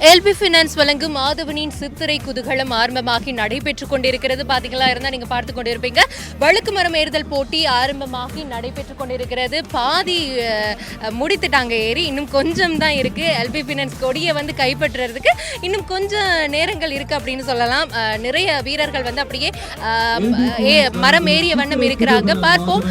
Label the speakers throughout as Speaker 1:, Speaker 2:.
Speaker 1: LP finance வழங்கும் மாதவனின் சித்திரை குதூகலம் ஆரம்பமாகி நடைபெற்றுக் கொண்டிருக்கிறது. பாத்தீங்களா? இருந்தா நீங்க பார்த்து கொண்டிருப்பீங்க. வழுக்கு மரம் ஏறுதல் போட்டி ஆரம்பமாகி நடைபெற்றுக் கொண்டிருக்கிறது. பாதி முடித்துட்டாங்க ஏறி. இன்னும் கொஞ்சம் தான் இருக்கு. எல்பி ஃபினான்ஸ் கொடியை வந்து கைப்பற்றுறதுக்கு இன்னும் கொஞ்சம் நேரங்கள் இருக்கு அப்படின்னு சொல்லலாம். நிறைய வீரர்கள் வந்து அப்படியே ஏ- மரம் ஏறிய வண்ணம் இருக்கிறாங்க. பார்ப்போம்.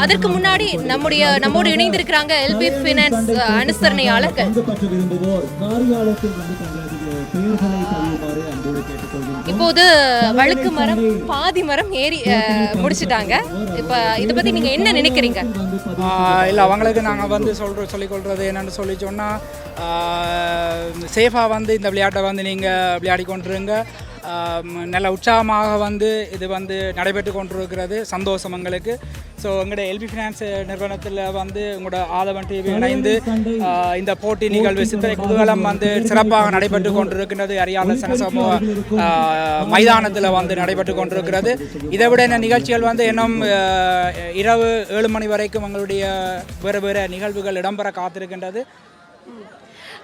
Speaker 1: அதற்கு முன்னாடி நம்முடைய நம்மோடு இணைந்திருக்கிறாங்க எல்பி ஃபினான்ஸ் அனுசரணையாளர்கள்.
Speaker 2: பற்ற
Speaker 1: இப்போது வழுக்கு மரம் பாதி மரம் ஏறி முடிச்சிட்டாங்க. இப்போ இதை பத்தி நீங்க என்ன நினைக்கிறீங்க?
Speaker 3: இல்லை அவங்களுக்கு நாங்கள் வந்து சொல்கிற சொல்லிக்கொள்கிறது என்னென்னு சொல்லி சொன்னால் சேஃபாக வந்து இந்த விளையாட்டை வந்து நீங்கள் விளையாடி கொண்டிருங்க நல்ல உற்சாகமாக வந்து இது வந்து நடைபெற்று கொண்டிருக்கிறது. சந்தோஷம் எங்களுக்கு. ஸோ எங்களோட எல்பி ஃபினான்ஸ் நிறுவனத்தில் வந்து உங்களோட ஆதவன் டிவி இணைந்து இந்த போட்டி நிகழ்வு சித்திரை குதூகலம் வந்து சிறப்பாக நடைபெற்று கொண்டிருக்கின்றது. அரியால சனசமூக மைதானத்தில் வந்து நடைபெற்று கொண்டிருக்கிறது. இதை விட இந்த நிகழ்ச்சிகள் வந்து இன்னும் இரவு ஏழு மணி வரைக்கும் எங்களுடைய வேறு வேறு நிகழ்வுகள் இடம்பெற காத்திருக்கின்றது.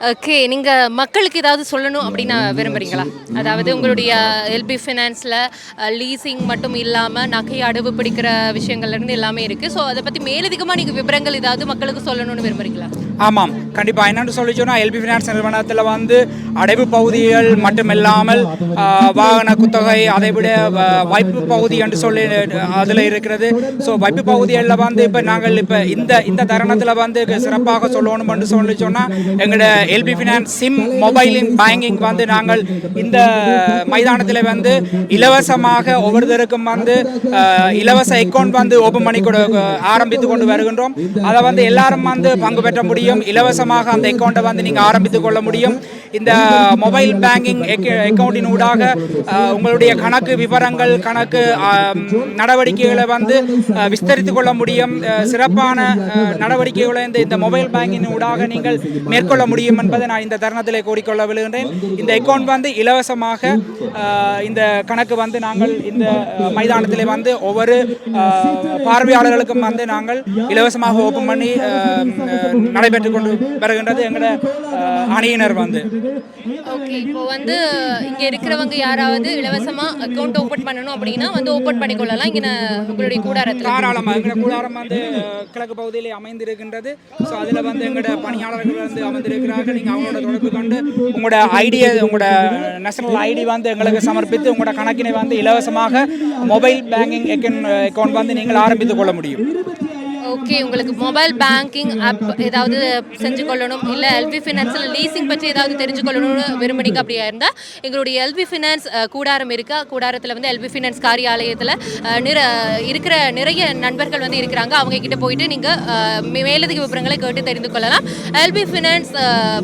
Speaker 1: ஓகே நீங்க மக்களுக்கு ஏதாவது சொல்லணும் அப்படின்னு விரும்புறீங்களா? அதாவது உங்களுடைய எல்பி ஃபினான்ஸ்ல லீசிங் மட்டும் இல்லாம நகை அடவு பிடிக்கிற விஷயங்கள்ல இருந்து எல்லாமே இருக்கு. ஸோ அதை பத்தி மேலதிகமா நீங்க விவரங்கள் ஏதாவது மக்களுக்கு சொல்லணும்னு விரும்புறீங்களா?
Speaker 3: ஆமாம் கண்டிப்பாக என்னென்னு சொல்லி சொன்னால் எல்பி ஃபினான்ஸ் நிறுவனத்தில் வந்து அடைவு பகுதிகள் மட்டுமில்லாமல் வாகன குத்தகை அதை விட வைப்பு பகுதி என்று சொல்லி அதில் இருக்கிறது. ஸோ வைப்பு பகுதிகளில் வந்து இப்போ நாங்கள் இப்போ இந்த இந்த தருணத்தில் வந்து சிறப்பாக சொல்லணும் என்று சொல்லி சொன்னால் எங்களோட எல்பி ஃபினான்ஸ் சிம் மொபைலின் பேங்கிங் வந்து நாங்கள் இந்த மைதானத்தில் வந்து இலவசமாக ஒவ்வொருத்தருக்கும் வந்து இலவச அக்கௌண்ட் வந்து ஓப்பன் பண்ணி கொடு ஆரம்பித்து கொண்டு வருகின்றோம். அதை வந்து எல்லாரும் வந்து பங்கு பெற்ற முடியும். இலவசமாக அந்த அக்கௌண்ட்டை வந்து நீங்கள் ஆரம்பித்து கொள்ள முடியும். இந்த மொபைல் பேங்கிங் அக்கௌண்டின் ஊடாக உங்களுடைய கணக்கு விவரங்கள் கணக்கு நடவடிக்கைகளை வந்து அஹ், விஸ்தரித்து கொள்ள முடியும். சிறப்பான நடவடிக்கைகளை இந்த இந்த மொபைல் பேங்கிங் ஊடாக நீங்கள் மேற்கொள்ள முடியும் என்பதை நான் இந்த தருணத்திலே கூறிக்கொள்ள விழுகின்றேன் இந்த அக்கௌண்ட் வந்து இலவசமாக இந்த கணக்கு வந்து நாங்கள் இந்த மைதானத்தில் வந்து ஒவ்வொரு பார்வையாளர்களுக்கும் வந்து நாங்கள் இலவசமாக ஓப்பன் பண்ணி நடைபெற்றுக் நடைபெற்று கொண்டு வருகின்றது. எங்களோட அணியினர் வந்து.
Speaker 1: ஓகே இப்போ வந்து இங்க இருக்கிறவங்க யாராவது இலவசமா அக்கௌண்ட் ஓபன் பண்ணணும் அப்படின்னா வந்து ஓபன் பண்ணிக்கொள்ளலாம். இங்க உங்களுடைய கூடாரத்துல
Speaker 3: தாராளமாக எங்களோட கூடாரம் வந்து கிழக்கு பகுதியிலே அமைந்திருக்கின்றது. ஸோ அதில் வந்து எங்களோட பணியாளர்கள் வந்து அமர்ந்திருக்கிறார்கள். நீங்கள் அவங்களோட தொடர்பு கொண்டு உங்களோட ஐடியை உங்களோட நேஷனல் ஐடி வந்து எங்களுக்கு சமர்ப்பித்து உங்களோட கணக்கினை வந்து இலவசமாக மொபைல் பேங்கிங் அக்கௌண்ட் வந்து நீங்கள் ஆரம்பித்துக் கொள்ள முடியும்.
Speaker 1: ஓகே உங்களுக்கு மொபைல் பேங்கிங் ஆப் ஏதாவது செஞ்சு கொள்ளணும் இல்லை எல்பி ஃபினான்ஸில் லீசிங் பற்றி ஏதாவது தெரிஞ்சு கொள்ளணும்னு விரும்புனீங்க அப்படியா இருந்தால் எங்களுடைய எல்பி ஃபினான்ஸ் கூடாரம் இருக்கா? கூடாரத்தில் வந்து எல்பி ஃபினான்ஸ் காரியாலயத்தில் நிற இருக்கிற நிறைய நண்பர்கள் வந்து இருக்கிறாங்க. அவங்க கிட்ட போயிட்டு நீங்கள் மேலதிக விவரங்களை கேட்டு தெரிந்து கொள்ளலாம். எல்பி ஃபினான்ஸ்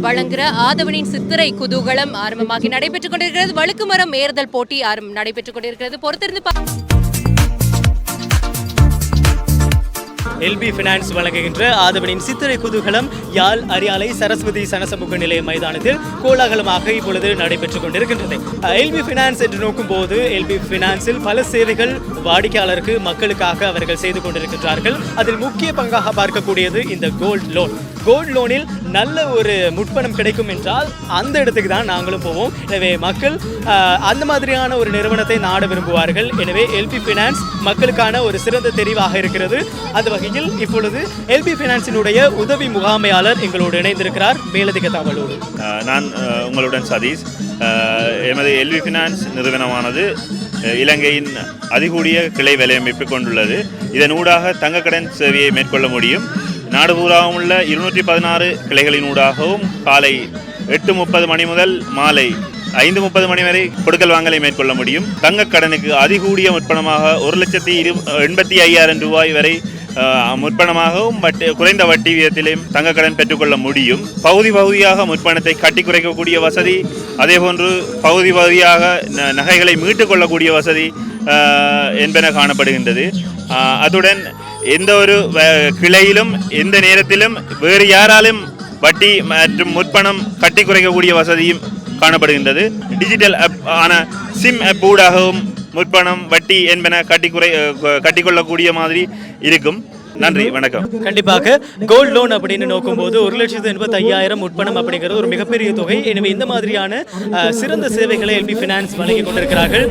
Speaker 1: வழங்குகிற ஆதவனின் சித்திரை குதூகலம் ஆரம்பமாகி நடைபெற்றுக் கொண்டிருக்கிறது. வழுக்குமரம் ஏறுதல் போட்டி ஆரம்பம் நடைபெற்றுக் கொண்டிருக்கிறது. பொறுத்திருந்து பா
Speaker 4: எல்பி ஃபினான்ஸ் வழங்குகின்ற ஆதவனின் சித்திரை குதூகலம் யாழ் அரியாலை சரஸ்வதி சனசமூக நிலைய மைதானத்தில் கோலாகலமாக இப்பொழுது நடைபெற்றுக் கொண்டிருக்கின்றது. எல்பி ஃபினான்ஸ் என்று நோக்கும்போது எல்பி ஃபினான்ஸில் பல சேவைகள் வாடிக்கையாளருக்கு மக்களுக்காக அவர்கள் செய்து கொண்டிருக்கின்றார்கள். அதில் முக்கிய பங்காக பார்க்கக்கூடியது இந்த கோல்ட் லோன் கோல்ட் லோனில் நல்ல ஒரு முற்பணம் கிடைக்கும் என்றால் அந்த இடத்துக்கு தான் நாங்களும் போவோம். எனவே மக்கள் அந்த மாதிரியான ஒரு நிறுவனத்தை நாட விரும்புவார்கள். எனவே எல்பி ஃபினான்ஸ் மக்களுக்கான ஒரு சிறந்த தெரிவாக இருக்கிறது. அந்த வகையில் இப்பொழுது எல்பி ஃபினான்ஸினுடைய உதவி முகாமையாளர் எங்களோடு இணைந்திருக்கிறார். மேலதிக தகவலோடு.
Speaker 5: நான் உங்களுடன் சதீஷ். எமது எல்வி ஃபினான்ஸ் நிறுவனமானது இலங்கையின் அதிகூடிய கிளை வலையமைப்பு கொண்டுள்ளது. இதன் ஊடாக தங்கக்கடன் சேவையை மேற்கொள்ள முடியும். நாடு பூராவும் உள்ள இருநூற்றி பதினாறு கிளைகளின் ஊடாகவும் காலை எட்டு முப்பது மணி முதல் மாலை ஐந்து முப்பது மணி வரை கொடுக்கல் வாங்கலை மேற்கொள்ள முடியும். தங்கக் கடனுக்கு அதிகூடிய முற்பணமாக ஒரு லட்சத்தி இரு எண்பத்தி ஐயாயிரம் ரூபாய் வரை முற்பணமாகவும் வட்டி குறைந்த வட்டி வீதத்திலும் தங்கக்கடன் பெற்றுக்கொள்ள முடியும். பகுதி பகுதியாக முற்பணத்தை கட்டி குறைக்கக்கூடிய வசதி அதேபோன்று பகுதி பகுதியாக நகைகளை மீட்டுக் கொள்ளக்கூடிய வசதி என்பன காணப்படுகின்றது. அதுடன் எந்த ஒரு கிளையிலும் எந்த நேரத்திலும் வேறு யாராலும் வட்டி மற்றும் முற்பணம் கட்டி குறைக்கக்கூடிய வசதியும் காணப்படுகின்றது. டிஜிட்டல் ஆப் ஆன சிம் ஆப் ஊடாகவும் முற்பணம் வட்டி என்பன கட்டி குறை கட்டிக்கொள்ளக்கூடிய மாதிரி இருக்கும். நன்றி வணக்கம்.
Speaker 4: கண்டிப்பாக கோல்ட் லோன் அப்படின்னு நோக்கும்போது ஒரு லட்சத்து எண்பத்தி ஐயாயிரம் முற்பணம் அப்படிங்கிறது ஒரு மிகப்பெரிய தொகை. எனவே இந்த மாதிரியான சிறந்த சேவைகளை எல்பி ஃபினான்ஸ் வழங்கி கொண்டிருக்கிறார்கள்.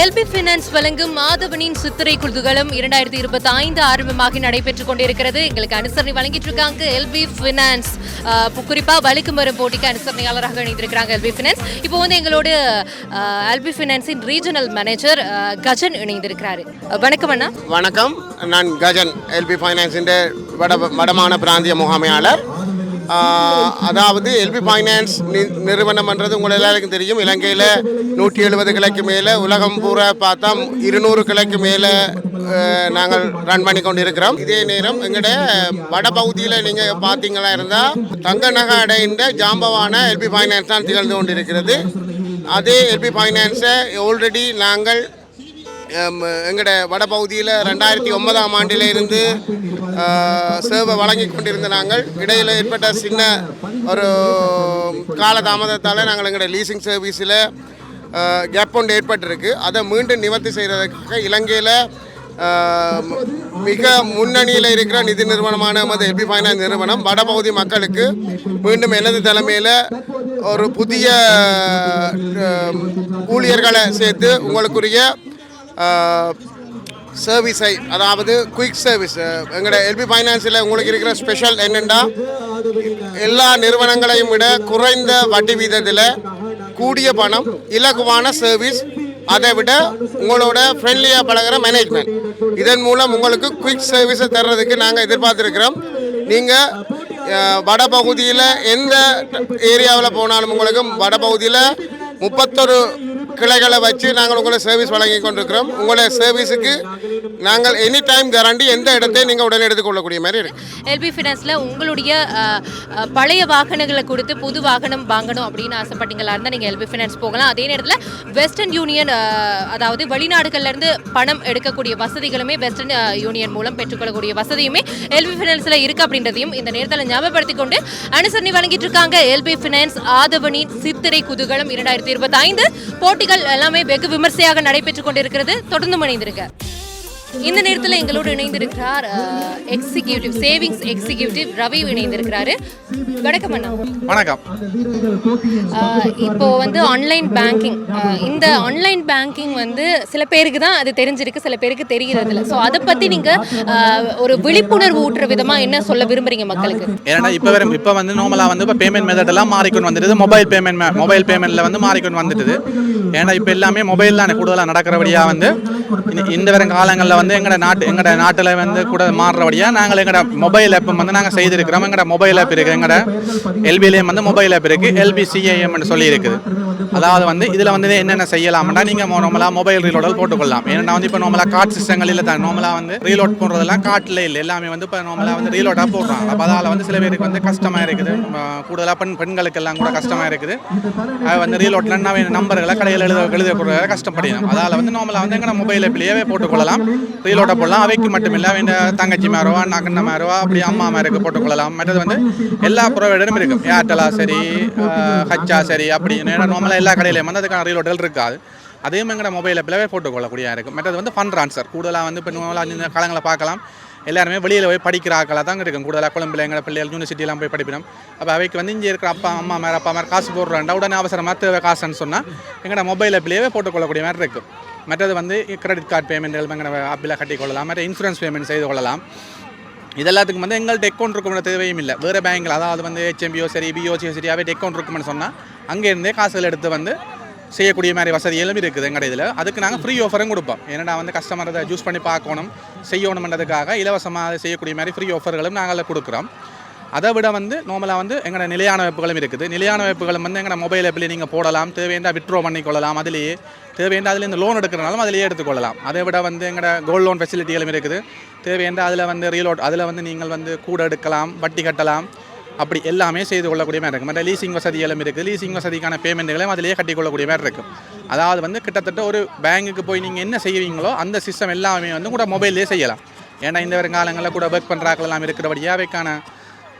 Speaker 1: எல்பி பினான்ஸ் வழங்கும் மாதவனின் சித்திரை குழுதுகளும் இரண்டாயிரத்தி இருபத்தி ஐந்து ஆரம்பமாகி நடைபெற்றுக் கொண்டிருக்கிறது. எங்களுக்கு அனுசரணை வழங்கிட்டு இருக்காங்க எல்பி பினான்ஸ் குறிப்பா வலிக்கும் வரும் போட்டிக்கு அனுசரணையாளராக இணைந்திருக்கிறாங்க எல்பி பினான்ஸ் இப்போ வந்து எங்களோட எல்பி பினான்ஸின் ரீஜனல் மேனேஜர் கஜன் இணைந்திருக்கிறாரு. வணக்கம் அண்ணா.
Speaker 6: வணக்கம். நான் கஜன் எல்பி ஃபைனான்ஸின் வட வடமான பிராந்திய முகாமையாளர். அதாவது எல்பி ஃபைனான்ஸ் நி- நிறுவனம்ன்றது உங்கள் எல்லாருக்கும் தெரியும். இலங்கையில் நூற்றி எழுபது கிளைக்கு மேலே உலகம் பூரா பார்த்தா இருநூறு கிளைக்கு மேலே நாங்கள் ரன் பண்ணி கொண்டு இருக்கிறோம் இதே நேரம் எங்களோட வட பகுதியில் நீங்கள் பார்த்தீங்களா இருந்தால் தங்க நகை அடைந்த ஜாம்பவான எல்பி ஃபைனான்ஸ் தான் திகழ்ந்து கொண்டு இருக்கிறது அதே எல்பி ஃபைனான்ஸை ஆல்ரெடி நாங்கள் எங்களோட வடபகுதியில் ரெண்டாயிரத்தி ஒன்பதாம் ஆண்டில் இருந்து சேவை வழங்கி கொண்டிருந்த நாங்கள். இடையில் ஏற்பட்ட சின்ன ஒரு காலதாமதத்தால் நாங்கள் எங்களோட லீசிங் சர்வீஸில் கேப் ஒன்று ஏற்பட்டிருக்கு. அதை மீண்டும் நிவர்த்தி செய்கிறதுக்காக இலங்கையில் மிக முன்னணியில் இருக்கிற நிதி நிறுவனமான நமது எல்பி ஃபைனான்ஸ் நிறுவனம் வடபகுதி மக்களுக்கு மீண்டும் எனது தலைமையில் ஒரு புதிய ஊழியர்களை சேர்த்து உங்களுக்குரிய சர்வீஸை அதாவது குயிக் சர்வீஸ் எங்களோட எல்பி ஃபைனான்ஸில் உங்களுக்கு இருக்கிற ஸ்பெஷல் என்னென்னா எல்லா நிறுவனங்களையும் விட குறைந்த வட்டி வீதத்தில் கூடிய பணம் இலகுவான சர்வீஸ் அதை விட உங்களோட ஃப்ரெண்ட்லியாக பழகுற மேனேஜ்மெண்ட் இதன் மூலம் உங்களுக்கு குயிக் சர்வீஸை தர்றதுக்கு நாங்கள் எதிர்பார்த்துருக்கிறோம். நீங்கள் வடபகுதியில் எந்த ஏரியாவில் போனாலும் உங்களுக்கு வடபகுதியில் முப்பத்தொரு கிளைகளை வச்சு நாங்கள் உங்களை சர்வீஸ் வழங்கி கொண்டிருக்கிறோம். உங்களை சர்வீஸுக்கு நாங்கள் எனி டைம் கேரண்டி எந்த இடத்தையும் நீங்கள் உடனே எடுத்துக்கொள்ளக்கூடிய மாதிரி இருக்கு.
Speaker 1: எல்பி ஃபினான்ஸில் உங்களுடைய பழைய வாகனங்களை கொடுத்து புது வாகனம் வாங்கணும் அப்படின்னு ஆசைப்பட்டீங்களா இருந்தால் நீங்கள் எல்பி ஃபினான்ஸ் போகலாம். அதே நேரத்தில் வெஸ்டர்ன் யூனியன் அதாவது வெளிநாடுகள்லேருந்து பணம் எடுக்கக்கூடிய வசதிகளுமே வெஸ்டர்ன் யூனியன் மூலம் பெற்றுக்கொள்ளக்கூடிய வசதியுமே எல்பி ஃபினான்ஸில் இருக்குது அப்படின்றதையும் இந்த நேரத்தில் ஞாபகப்படுத்தி கொண்டு அனுசரணை வழங்கிட்டு இருக்காங்க. எல்பி ஃபினான்ஸ் ஆதவனின் சித்திரை குதூகலம் இரண்டாயிரத்தி இருபத்தி ஐந்து போட்டி நிகழ்ச்சிகள் எல்லாமே வெகு விமர்சையாக நடைபெற்றுக் கொண்டிருக்கிறது. தொடர்ந்து இணைந்திருக்க இந்த நேரத்தில் எங்களோடு இணைந்திருக்கிறார் எக்ஸிகியூட்டிவ் சேவிங்ஸ் எக்ஸிகியூட்டிவ் ரவி இணைந்திருக்கிறாரு. வணக்கம் அண்ணா.
Speaker 7: வணக்கம்.
Speaker 1: இப்போ வந்து ஆன்லைன் பேங்கிங் இந்த ஆன்லைன் பேங்கிங் வந்து சில பேருக்கு தான் அது தெரிஞ்சிருக்கு சில பேருக்கு தெரிகிறது இல்லை ஸோ அதை பற்றி நீங்கள் ஒரு விழிப்புணர்வு ஊட்டுற விதமாக என்ன சொல்ல விரும்புறீங்க மக்களுக்கு?
Speaker 7: ஏன்னா இப்போ வரும் இப்போ வந்து நார்மலாக வந்து இப்போ பேமெண்ட் மெத்தட் எல்லாம் மாறிக்கொண்டு வந்துடுது. மொபைல் பேமெண்ட் மொபைல் பேமெண்ட்டில் வந்து மாறிக்கொண்டு வந்துட்டுது ஏன்னா இப்போ எல்லாமே மொபைல் தான் கூடுதலாக நடக்கிறபடியாக வந்து இந்த- இந்த வரும் காலங்களில் வந்து எங்களோட நாட்டு எங்களோட நாட்டில் வந்து கூட மாறுறபடியாக நாங்கள் எங்களோட மொபைல் ஆப் வந்து நாங்கள் செய்திருக்கிறோம். எங்களோட மொபைல் ஆப் இருக்குது எங்களோட எல்பிலையும் வந்து மொபைல் ஆப் இருக்குது எல்பி சிஐஎம்னு சொல்லி இருக்குது அதாவது வந்து இதில் வந்து என்னென்ன செய்யலாம்னா நீங்கள் நார்மலாக மொபைல் ரீலோடல் போட்டுக்கொள்ளலாம். ஏன்னா வந்து இப்போ நார்மலாக கார்ட் சிஸ்டங்கள் இல்லை தான் நார்மலாக வந்து ரீலோட் போடுறதெல்லாம் காட்டில் இல்லை. எல்லாமே வந்து இப்போ நார்மலாக வந்து ரீலோடாக போடுறாங்க. அப்போ அதால் வந்து சில பேருக்கு வந்து கஷ்டமாக இருக்குது. கூடுதலாக பெண் பெண்களுக்கெல்லாம் கூட கஷ்டமாக இருக்குது. அது வந்து ரீலோட்டில் நம்பர்களை கடையில் எழுத எழுத கொடுக்க கஷ்டப்படினோம் அதால் வந்து நார்மலாக வந்து எங்களை மொபைல் ஆப்லேயே போட்டுக்கொள்ளலாம். ரீலோட போடலாம். அவைக்கு மட்டுமில்லை அவன் தங்கச்சி மாறுவா அண்ணாக்கண்ண மாறுவா அப்படி அம்மா மாருக்கு போட்டுக்கொள்ளலாம் மற்றது வந்து எல்லா ப்ரொவைடரும் இருக்கும் ஏர்டெலா சரி ஹச்சா சரி அப்படின்னு ஏன்னா நார்மலாக எல்லா கடையிலையும் வந்து அதுக்கான ரீலோடல் இருக்காது. அதையும் எங்கட மொபைல் ஆப்பில் போட்டுக்கொள்ளக்கூடிய இருக்கும் மற்றது வந்து ஃபண்ட் ட்ரான்ஸ்ஃபர் கூடுதலாக வந்து இப்போ நார்மலாக இந்த காலங்களை பார்க்கலாம். எல்லாருமே வெளியில் போய் படிக்கிற ஆக்களாக தான் இருக்கும் கூடுதலாக கொழம்புல எங்களை பிள்ளைகள் யூனிவர்சிட்டிலாம் போய் படிப்பினோம். அப்போ அவைக்கு வந்து இங்கே இருக்கிற அப்பா அம்மா மேலே அப்பா மேலே காசு போடுறாண்டா உடனே அவசரமாக தேவை காசுன்னு சொன்னால் எங்களோட மொபைல் பிள்ளையவே போட்டுக்கொள்ளக்கூடிய மாதிரி இருக்கும் மற்றது வந்து கிரெடிட் கார்டு பேமெண்ட்கள் எங்களை ஆப்பில் கட்டிக்கொள்ளலாம் மற்ற இன்சூரன்ஸ் பேமெண்ட் செய்து கொள்ளலாம். இதெல்லாத்துக்கும் வந்து எங்கள்கிட்ட அக்கௌண்ட் இருக்கும் தேவையும் இல்லை. வேறு பேங்கில் அதாவது வந்து ஹெச்எம்பியோ சரி பிஓசியோ சரி அவை அக்கௌண்ட் இருக்கும்னு சொன்னால் அங்கேருந்தே காசுகள் எடுத்து வந்து செய்யக்கூடிய மாதிரி வசதிகளும் இருக்குது எங்கள் இதில். அதுக்கு நாங்கள் ஃப்ரீ ஆஃபரும் கொடுப்போம். ஏன்னா வந்து கஸ்டமர் அதை யூஸ் பண்ணி பார்க்கணும் செய்யணுமன்றதுக்காக இலவசமாக செய்யக்கூடிய மாதிரி ஃப்ரீ ஆஃபர்களும் நாங்கள் கொடுக்குறோம். அதை விட வந்து நார்மலாக வந்து எங்களோட நிலையான வைப்புகளும் இருக்குது. நிலையான வைப்புகளும் வந்து எங்களோட மொபைல் ஆப்பில் நீங்கள் போடலாம். தேவையான விட்ரோ பண்ணிக்கொள்ளலாம். அதிலேயே தேவையான அதில் இந்த லோன் எடுக்கிறனாலும் அதிலேயே எடுத்துக்கொள்ளலாம். அதை விட வந்து எங்களோட கோல்ட் லோன் ஃபெசிலிட்டிகளும் இருக்குது. தேவையான அதில் வந்து ரீலோட் அதில் வந்து நீங்கள் வந்து கூட எடுக்கலாம் வட்டி கட்டலாம். அப்படி எல்லாமே செய்து கொள்ளக்கூடிய மாதிரி இருக்கும் மற்ற லீசிங் வசதிகளும் இருக்குது லீசிங் வசதிக்கான பேமெண்ட்டுகளையும் அதிலேயே கட்டிக்கொள்ளக்கூடிய மாதிரி இருக்கும் அதாவது வந்து கிட்டத்தட்ட ஒரு பேங்குக்கு போய் நீங்கள் என்ன செய்வீங்களோ அந்த சிஸ்டம் எல்லாமே வந்து கூட மொபைல்லே செய்யலாம். ஏன்னா இந்த வருங்காலங்களில் கூட ஒர்க் பண்ணுறாக்கள் இருக்கிறபடியாக அவைக்கான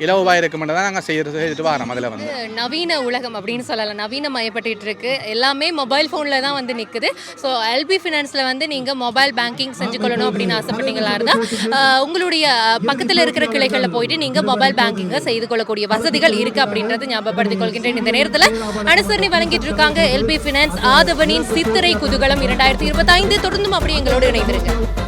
Speaker 7: இலவாக இருக்குமென்று தான் நாங்கள் செய்கிறது செய்துட்டு வரோம் அதில் வந்து.
Speaker 1: நவீன உலகம் அப்படின்னு சொல்லலாம். நவீனமயப்பட்டு இருக்கு. எல்லாமே மொபைல் ஃபோனில் தான் வந்து நிற்குது ஸோ எல்பி ஃபினான்ஸில் வந்து நீங்கள் மொபைல் பேங்கிங் செஞ்சு கொள்ளணும் அப்படின்னு ஆசைப்பட்டீங்களா இருந்தால் உங்களுடைய பக்கத்தில் இருக்கிற கிளைகளில் போயிட்டு நீங்கள் மொபைல் பேங்கிங்கை செய்து கொள்ளக்கூடிய வசதிகள் இருக்குது அப்படின்றது ஞாபகப்படுத்திக் கொள்கின்றேன். இந்த நேரத்தில் அனுசரணை வழங்கிட்டு இருக்காங்க எல்பி ஃபினான்ஸ் ஆதவனின் சித்திரை குதூகலம் இரண்டாயிரத்தி இருபத்தைந்து தொடர்ந்தும் அப்படி எங்களோடு இணைந்திருக்கு